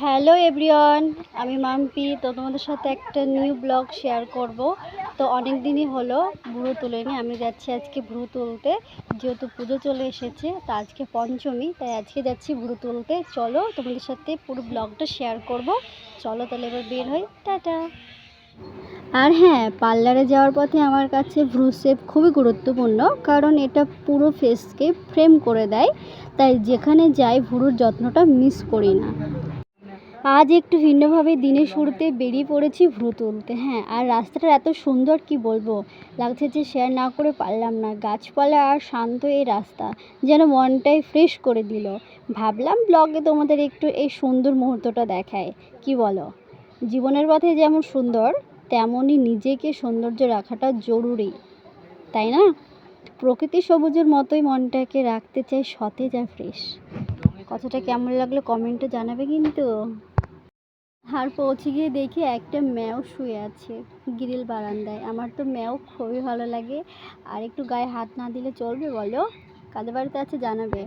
Hello everyone, আমি মাম্পি। তো তোমাদের সাথে একটা নিউ ব্লগ শেয়ার করব। তো অনেক দিনই হলো ভুরু তুলিনি, আমি যাচ্ছি আজকে ভ্রু তুলতে। যেহেতু পুজো চলে এসেছে, তো আজকে পঞ্চমী, তাই আজকে যাচ্ছি ভ্রু তুলতে। চলো তোমাদের সাথে পুরো ব্লগটা শেয়ার করব। চলো তাহলে এবার বের হই। টাটা! আর হ্যাঁ পার্লারে যাওয়ার পথে আমার কাছে ভ্রু শেপ খুবই গুরুত্বপূর্ণ, কারণ এটা পুরো ফেসকে ফ্রেম করে দেয়। তাই যেখানে যাই, ভুরুর যত্নটা মিস করি না। আজ একটু ভিন্নভাবে দিনের শুরুতে বেরিয়ে পড়েছি ভ্রু তুলতে। হ্যাঁ আর রাস্তাটা এত সুন্দর, কি বলব? লাগছে যে শেয়ার না করে পারলাম না। গাছপালা আর শান্ত এই রাস্তা যেন মনটাই ফ্রেশ করে দিল। ভাবলাম ব্লগে তোমাদের একটু এই সুন্দর মুহূর্তটা দেখায়। কি বলো? জীবনের পথে যেমন সুন্দর, তেমনই নিজেকে সৌন্দর্য রাখাটা জরুরি। তাই না? প্রকৃতি সবুজের মতোই মনটাকে রাখতে চাই সতেজ আর ফ্রেশ কথাটা কেমন লাগল কমেন্টে জানাবে কিন্তু। আর পৌঁছে গিয়ে দেখি একটা ম্যাও শুয়ে আছে গ্রিল বারান্দায়। আমার তো ম্যাও খুবই ভালো লাগে। আর একটু গায়ে হাত না দিলে চলবে বলো? কাদের বাড়িতে আছে জানাবে।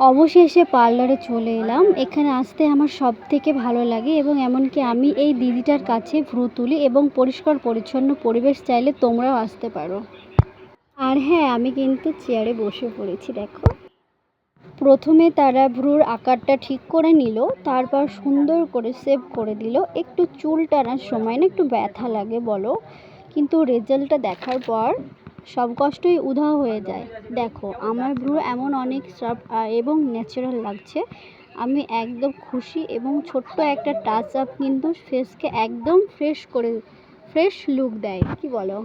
অবশেষে পার্লারে চলে এলাম। এখানে আসতে আমার সব থেকে ভালো লাগে এবং এমনকি আমি এই দিদিটার কাছে ভ্রু তুলি এবং পরিষ্কার পরিচ্ছন্ন পরিবেশ চাইলে তোমরাও আসতে পারো। আর হ্যাঁ আমি কিন্তু চেয়ারে বসে পড়েছি, দেখো। প্রথমে তারা ভ্রুর আকারটা ঠিক করে নিল, তারপর সুন্দর করে সেভ করে দিল। একটু চুল টানার সময় না একটু ব্যথা লাগে বলো। কিন্তু রেজাল্টটা দেখার পর সব কষ্টই উধাও হয়ে যায়। দেখো, আমার ভ্রু এমন অনেক সব এবং ন্যাচারাল লাগছে। আমি একদম খুশি এবং ছোট্ট একটা টাচ আপ কিন্তু ফেসকে একদম ফ্রেশ করে ফ্রেশ লুক দেয়, কি বলো?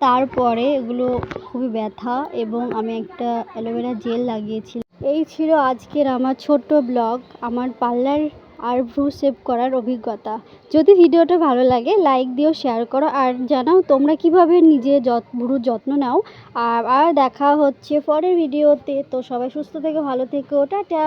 তারপরে এগুলো খুবই ব্যথা এবং আমি একটা অ্যালোভেরা জেল লাগিয়েছি এই ছিল আজকের আমার ছোট্ট ব্লগ, আমার পার্লার আর ভ্রু সেভ করার অভিজ্ঞতা। যদি ভিডিওটা ভালো লাগে লাইক দিও শেয়ার করো, আর জানাও তোমরা কীভাবে নিজে যত, ভ্রুর যত্ন নাও। আর আর দেখা হচ্ছে পরের ভিডিওতে। তো সবাই সুস্থ থেকে ভালো থেকো। টাটা!